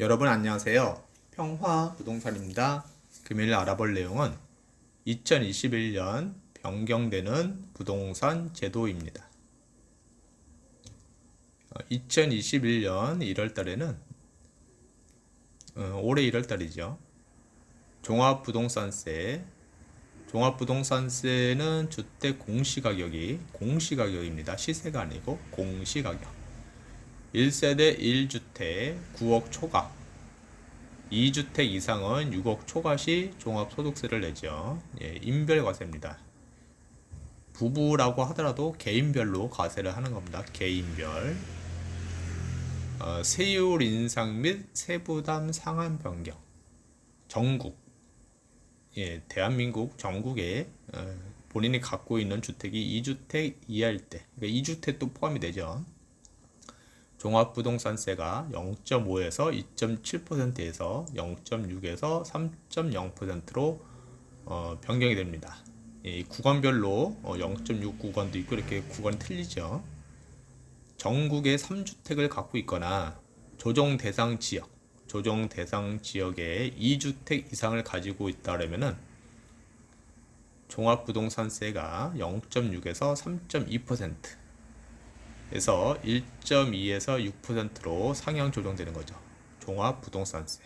여러분 안녕하세요. 평화 부동산입니다. 금일 알아볼 내용은 2021년 변경되는 부동산 제도입니다. 2021년 1월 달에는 어, 올해 1월 달이죠. 종합부동산세 종합부동산세는 주택 공시가격이 공시가격입니다. 시세가 아니고 공시가격. 1세대 1주택 9억 초과 2주택 이상은 6억 초과 시 종합소득세를 내죠. 예, 인별과세입니다. 부부라고 하더라도 개인별로 과세를 하는 겁니다. 개인별. 어, 세율 인상 및 세부담 상한 변경. 전국. 예, 대한민국 전국에 어, 본인이 갖고 있는 주택이 2주택 이하일 때, 그러니까 2주택도 포함이 되죠. 종합부동산세가 0.5에서 2.7%에서 0.6에서 3.0%로 어, 변경이 됩니다. 이 구간별로 어, 0.6 구간도 있고 이렇게 구간이 틀리죠. 전국에 3주택을 갖고 있거나 조정 대상 지역, 조정 대상 지역에 2주택 이상을 가지고 있다면은 종합부동산세가 0.6에서 3.2% 에서 1.2에서 6%로 상향 조정되는 거죠. 종합 부동산세.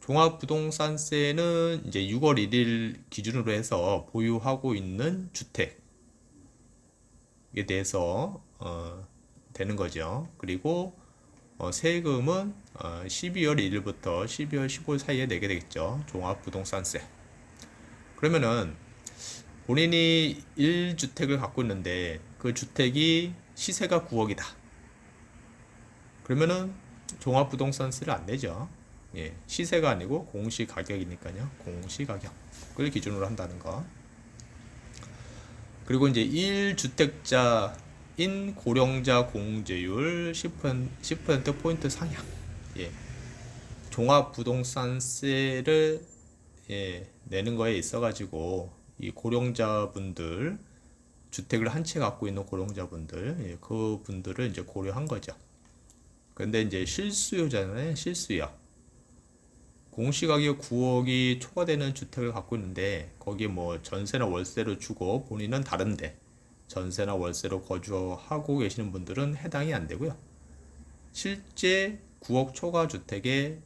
종합 부동산세는 이제 6월 1일 기준으로 해서 보유하고 있는 주택에 대해서 어, 되는 거죠. 그리고 어, 세금은 어, 12월 1일부터 12월 15일 사이에 내게 되겠죠. 종합 부동산세. 그러면은 본인이 1주택을 갖고 있는데 그 주택이 시세가 9억이다. 그러면은 종합부동산세를 안 내죠. 예, 시세가 아니고 공시 가격이니까요. 공시 가격을 기준으로 한다는 거. 그리고 이제 1주택자인 고령자 공제율 10%, 10% 포인트 상향. 예. 종합 부동산세를 예, 내는 거에 있어 가지고 이 고령자분들 주택을 한 채 갖고 있는 고령자분들, 예, 그 분들을 이제 고려한 거죠. 근데 이제 실수요잖아요, 실수요. 공시가격 9억이 초과되는 주택을 갖고 있는데 거기에 뭐 전세나 월세로 주고 본인은 다른데 전세나 월세로 거주하고 계시는 분들은 해당이 안 되고요. 실제 9억 초과 주택에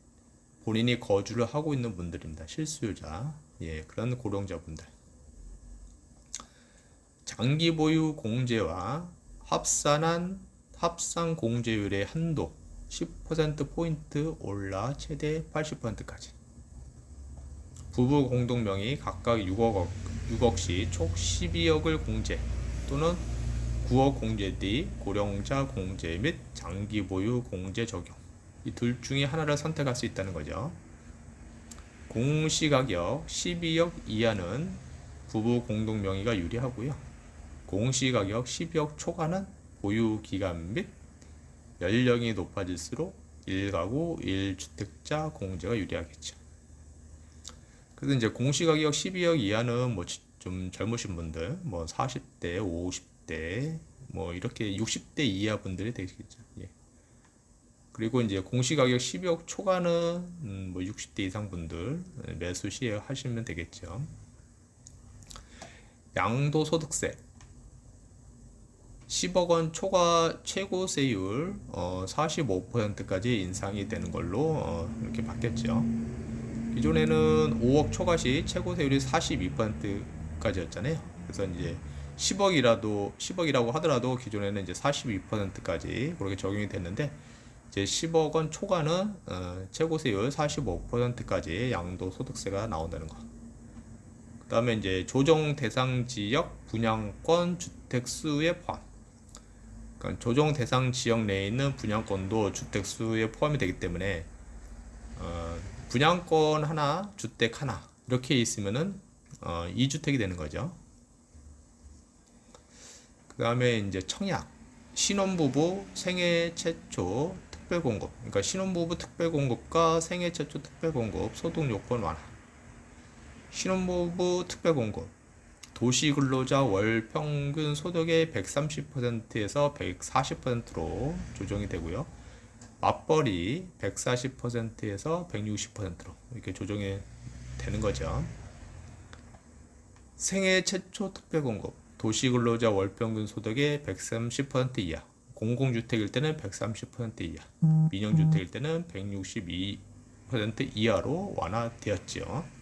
본인이 거주를 하고 있는 분들입니다. 실수요자, 예, 그런 고령자분들. 장기 보유 공제와 합산한 합산 공제율의 한도 10% 포인트 올라 최대 80%까지. 부부 공동명의 각각 6억 6억시 총 12억을 공제 또는 9억 공제 뒤 고령자 공제 및 장기 보유 공제 적용. 이 둘 중에 하나를 선택할 수 있다는 거죠. 공시가격 12억 이하는 부부 공동명의가 유리하고요. 공시가격 12억 초과는 보유 기간 및 연령이 높아질수록 1가구 1주택자 공제가 유리하겠죠. 그래서 이제 공시가격 12억 이하는 뭐 좀 젊으신 분들, 뭐 40대, 50대, 뭐 이렇게 60대 이하 분들이 되시겠죠. 예. 그리고 이제 공시가격 12억 초과는 음, 뭐 60대 이상 분들 매수 시에 하시면 되겠죠. 양도소득세 10억 원 초과 최고 세율 어, 45%까지 인상이 되는 걸로 어, 이렇게 바뀌었죠. 기존에는 5억 초과 시 최고 세율이 42%까지였잖아요. 그래서 이제 10억이라도 10억이라고 하더라도 기존에는 이제 42%까지 그렇게 적용이 됐는데 이제 10억 원 초과는 어, 최고 세율 45%까지 양도 소득세가 나온다는 거. 그다음에 이제 조정 대상 지역 분양권 주택 수에 포함. 그러니까 조정 대상 지역 내에 있는 분양권도 주택 수에 포함이 되기 때문에 어, 분양권 하나, 주택 하나 이렇게 있으면은 어, 2주택이 되는 거죠. 그 다음에 이제 청약, 신혼부부 생애 최초 특별공급, 그러니까 신혼부부 특별공급과 생애 최초 특별공급 소득 요건 완화. 신혼부부 특별공급, 도시 근로자 월 평균 소득의 130%에서 140%로 조정이 되고요. 맞벌이 140%에서 160%로 이렇게 조정이 되는 거죠. 생애 최초 특별 공급 도시 근로자 월 평균 소득의 130% 이하 공공주택일 때는 130% 이하 민영주택일 때는 162% 이하로 완화되었죠.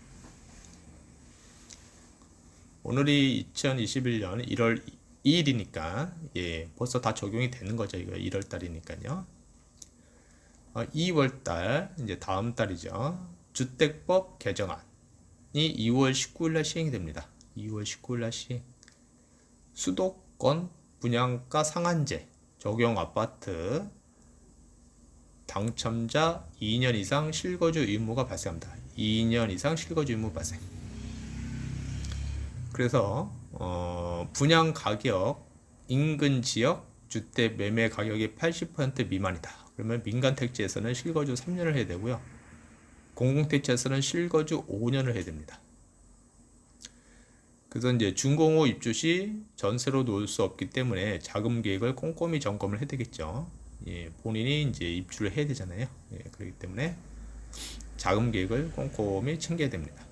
오늘이 2021년 1월 2일이니까 예 벌써 다 적용이 되는 거죠 이거 1월 달이니까요. 어, 2월 달 이제 다음 달이죠. 주택법 개정안이 2월 19일 날 시행이 됩니다. 2월 19일 날 시행. 수도권 분양가 상한제 적용 아파트 당첨자 2년 이상 실거주 의무가 발생합니다. 2년 이상 실거주 의무 발생. 그래서 어, 분양 가격 인근 지역 주택 매매 가격이 80% 미만이다. 그러면 민간 택지에서는 실거주 3년을 해야 되고요. 공공 택지에서는 실거주 5년을 해야 됩니다. 그래서 이제 준공후 입주 시 전세로 놓을 수 없기 때문에 자금 계획을 꼼꼼히 점검을 해야 되겠죠. 예, 본인이 이제 입주를 해야 되잖아요. 예, 그렇기 때문에 자금 계획을 꼼꼼히 챙겨야 됩니다.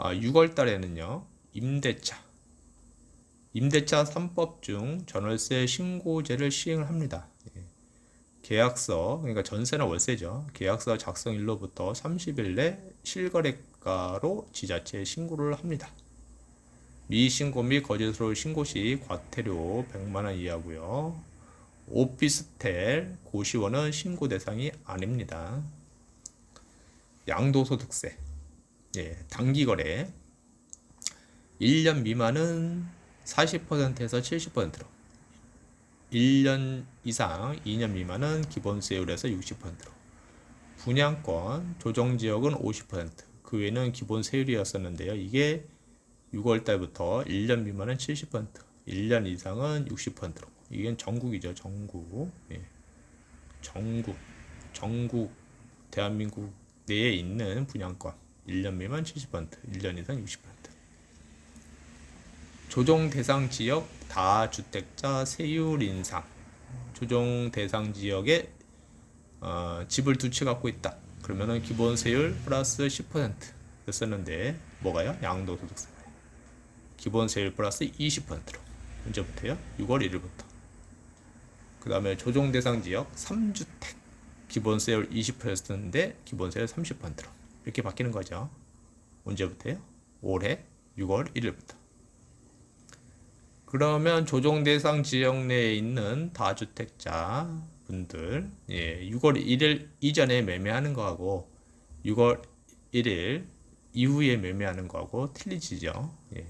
아, 6월 달에는요. 임대차 임대차 3법 중 전월세 신고제를 시행을 합니다. 예. 계약서 그러니까 전세나 월세죠. 계약서 작성일로부터 30일 내 실거래가로 지자체에 신고를 합니다. 미신고 및 거짓으로 신고 시 과태료 100만 원 이하고요. 오피스텔 고시원은 신고 대상이 아닙니다. 양도소득세 예, 단기 거래. 1년 미만은 40%에서 70%로. 1년 이상 2년 미만은 기본 세율에서 60%로. 분양권 조정 지역은 50%그 외에는 기본 세율이었었는데요. 이게 6월 달부터 1년 미만은 70% 1년 이상은 60%로. 이건 전국이죠. 전국. 예. 전국. 전국 대한민국 내에 있는 분양권 1년 미만 70% 1년 이상 60% 조정 대상 지역 다주택자 세율 인상. 조정 대상 지역에 어, 집을 두 채 갖고 있다. 그러면은 기본 세율 플러스 10%였었는데 뭐가요? 양도소득세 기본 세율 플러스 20%로. 언제부터요? 6월 1일부터. 그 다음에 조정 대상 지역 3주택. 기본 세율 20%였는데 기본 세율 30%로 이렇게 바뀌는 거죠 언제부터요? 올해 6월 1일부터 그러면 조정 대상 지역 내에 있는 다주택자 분들 예, 6월 1일 이전에 매매하는 거하고 6월 1일 이후에 매매하는 거하고 틀리지죠. 예.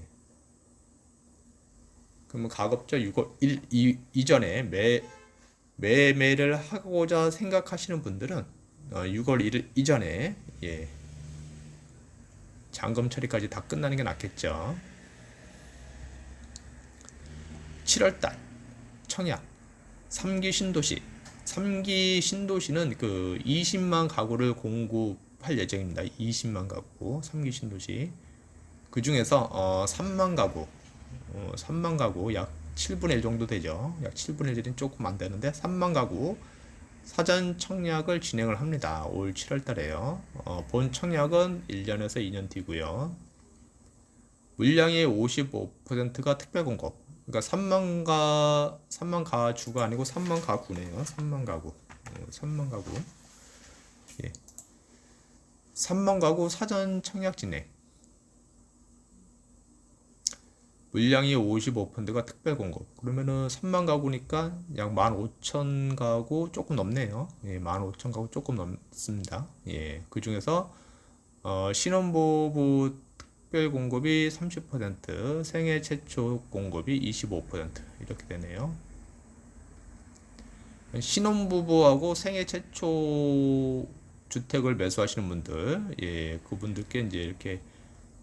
그러면 가급적 6월 1 이, 이전에 매 매매를 하고자 생각하시는 분들은 어, 6월 1일 이전에 예. 잔금 처리까지 다 끝나는 게 낫겠죠. 7월달 청약 3기 신도시 3기 신도시는 그 20만 가구를 공급할 예정입니다. 20만 가구 3기 신도시 그 중에서 어, 3만 가구 어, 3만 가구 약 7분의 1 정도 되죠. 약 7분의 1은 조금 안 되는데 3만 가구 사전 청약을 진행을 합니다. 올 7월 달에요. 어, 본 청약은 1년에서 2년 뒤고요. 물량의 55%가 특별 공급. 그러니까 3만 가 3만 가주가 아니고 3만 가구네요. 3만 가구. 어, 3만 가구. 예. 3만 가구 사전 청약 진행. 물량이 55%가 특별 공급. 그러면은 3만 가구니까 약 15,000 가구 조금 넘네요. 예, 15,000 가구 조금 넘습니다. 예. 그 중에서 어, 신혼부부 특별 공급이 30%, 생애 최초 공급이 25% 이렇게 되네요. 신혼부부하고 생애 최초 주택을 매수하시는 분들, 예, 그분들께 이제 이렇게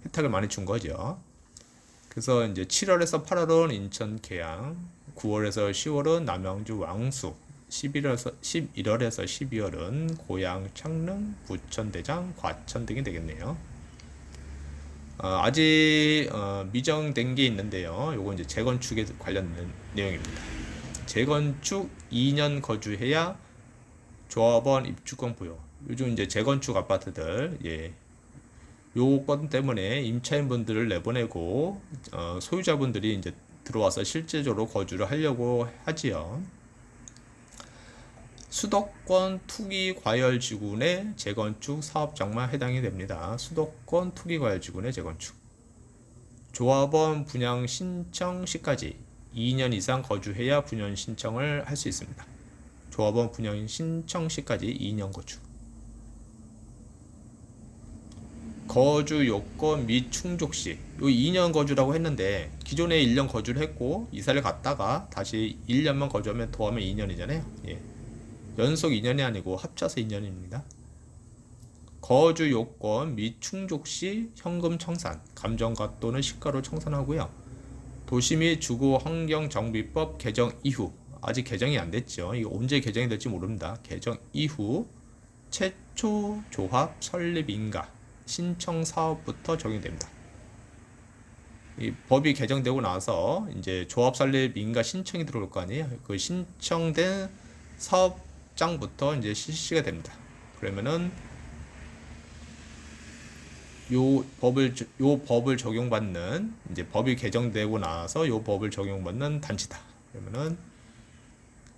혜택을 많이 준 거죠. 그래서 이제 7월에서 8월은 인천 계양, 9월에서 10월은 남양주 왕수, 11월에서 11월에서 12월은 고양 창릉, 부천 대장, 과천 등이 되겠네요. 어, 아직 어, 미정된 게 있는데요. 요거 이제 재건축에 관련된 내용입니다. 재건축 2년 거주해야 조합원 입주권 부여. 요즘 이제 재건축 아파트들 예. 요건 때문에 임차인분들을 내보내고 어, 소유자분들이 이제 들어와서 실제적으로 거주를 하려고 하지요. 수도권 투기 과열 지구내 재건축 사업장만 해당이 됩니다. 수도권 투기 과열 지구내 재건축. 조합원 분양 신청 시까지 2년 이상 거주해야 분양 신청을 할 수 있습니다. 조합원 분양 신청 시까지 2년 거주. 거주 요건 및 충족 시. 요 2년 거주라고 했는데 기존에 1년 거주를 했고 이사를 갔다가 다시 1년만 거주하면 더하면 2년이잖아요. 예. 연속 2년이 아니고 합쳐서 2년입니다. 거주 요건 및 충족 시 현금 청산, 감정가 또는 시가로 청산하고요. 도시 및 주거 환경 정비법 개정 이후 아직 개정이 안 됐죠. 이거 언제 개정이 될지 모릅니다. 개정 이후 최초 조합 설립 인가 신청 사업부터 적용됩니다. 이 법이 개정되고 나서 이제 조합 설립 인가 신청이 들어올 거 아니에요. 그 신청된 사업장부터 이제 실시가 됩니다. 그러면은 요 법을 저- 요 법을 적용받는 이제 법이 개정되고 나서 요 법을 적용받는 단지다. 그러면은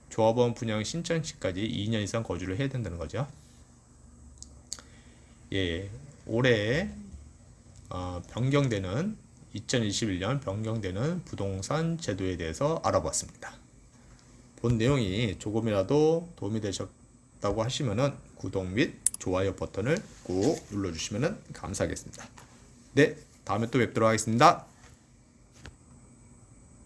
조합원 분양 신청 시까지 2년 이상 거주를 해야 된다는 거죠. 예, 올해 어, 변경되는 2021년 변경되는 부동산 제도에 대해서 알아봤습니다. 본 내용이 조금이라도 도움이 되셨다고 하시면은 구독 및 좋아요 버튼을 꼭 눌러주시면 감사하겠습니다. 네, 다음에 또 뵙도록 하겠습니다.